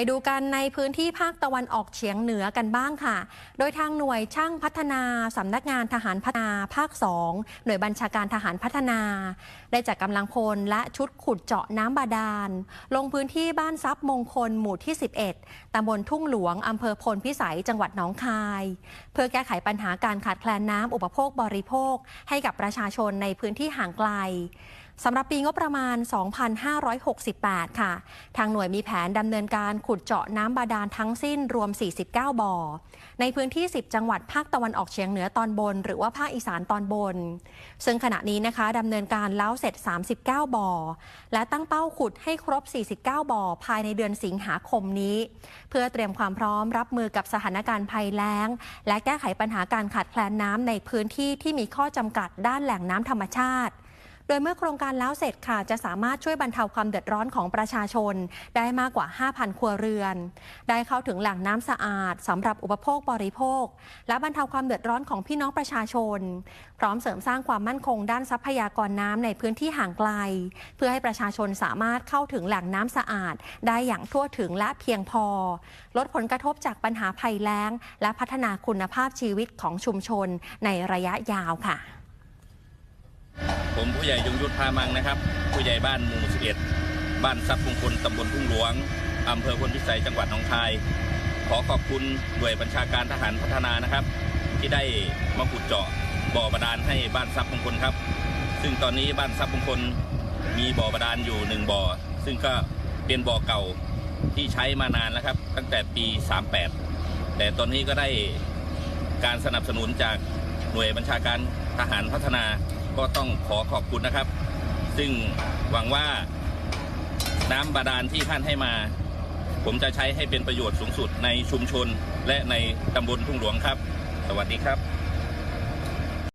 ไปดูกันในพื้นที่ภาคตะวันออกเฉียงเหนือกันบ้างค่ะ โดยทางหน่วยช่างพัฒนาสำนักงานทหารพัฒนาภาค 2 หน่วยบัญชาการทหารพัฒนา ได้จัดกำลังพลและชุดขุดเจาะน้ำบาดาล ลงพื้นที่บ้านทรัพย์มงคลหมู่ที่ 11 ตำบลทุ่งหลวงอำเภอพลพิสัยจังหวัดหนองคาย เพื่อแก้ไขปัญหาการขาดแคลนน้ำอุปโภคบริโภค ให้กับประชาชนในพื้นที่ห่างไกล สำหรับปีงบประมาณ 2,568 ค่ะ ทางหน่วยมีแผนดำเนินการขุดเจาะน้ำบาดาลทั้งสิ้นรวม 49 บ่อ ในพื้นที่ 10 จังหวัดภาคตะวันออกเฉียงเหนือตอนบน หรือว่าภาคอีสานตอนบน ซึ่งขณะนี้นะคะดำเนินการแล้วเสร็จ 39 บ่อ และตั้งเป้าขุดให้ครบ 49 บ่อ ภายในเดือนสิงหาคมนี้ เพื่อเตรียมความพร้อมรับมือกับสถานการณ์ภัยแล้ง และแก้ไขปัญหาการขาดแคลนน้ำในพื้นที่ที่มีข้อจำกัดด้านแหล่งน้ำธรรมชาติ โดยเมื่อโครงการแล้วเสร็จค่ะ จะสามารถช่วยบรรเทาความเดือดร้อนของประชาชน ได้มากกว่า 5,000 ครัวเรือน ได้เข้าถึงแหล่งน้ำสะอาดสำหรับอุปโภคบริโภค และบรรเทาความเดือดร้อนของพี่น้องประชาชน พร้อมเสริมสร้างความมั่นคงด้านทรัพยากรน้ำในพื้นที่ห่างไกล เพื่อให้ประชาชนสามารถเข้าถึงแหล่งน้ำสะอาด ได้อย่างทั่วถึงและเพียงพอ ลดผลกระทบจากปัญหาภัยแล้ง และพัฒนาคุณภาพชีวิตของชุมชนในระยะยาวค่ะ ผมผู้ใหญ่ยงยุทธพามังนะครับ ผู้ใหญ่บ้านหมู่ 11 บ้านทรัพย์มงคลตำบลทุ่งหลวงอำเภอพลพิสัยจังหวัดหนองคาย ขอขอบคุณหน่วยบัญชาการทหารพัฒนานะครับ ที่ได้มาขุดเจาะบ่อบาดาลให้บ้านทรัพย์มงคลครับ ซึ่งตอนนี้บ้านทรัพย์มงคลมีบ่อบาดาลอยู่หนึ่งบ่อ ซึ่งก็เป็นบ่อเก่าที่ใช้มานานแล้วครับ ตั้งแต่ปี 38 แต่ตอนนี้ก็ได้การสนับสนุนจากหน่วยบัญชาการทหารพัฒนาก็ต้องขอขอบคุณนะครับ ซึ่งหวังว่าน้ำบาดาลที่ท่านให้มา ผมจะใช้ให้เป็นประโยชน์สูงสุดในชุมชนและในตำบลทุ่งหลวงครับ สวัสดีครับ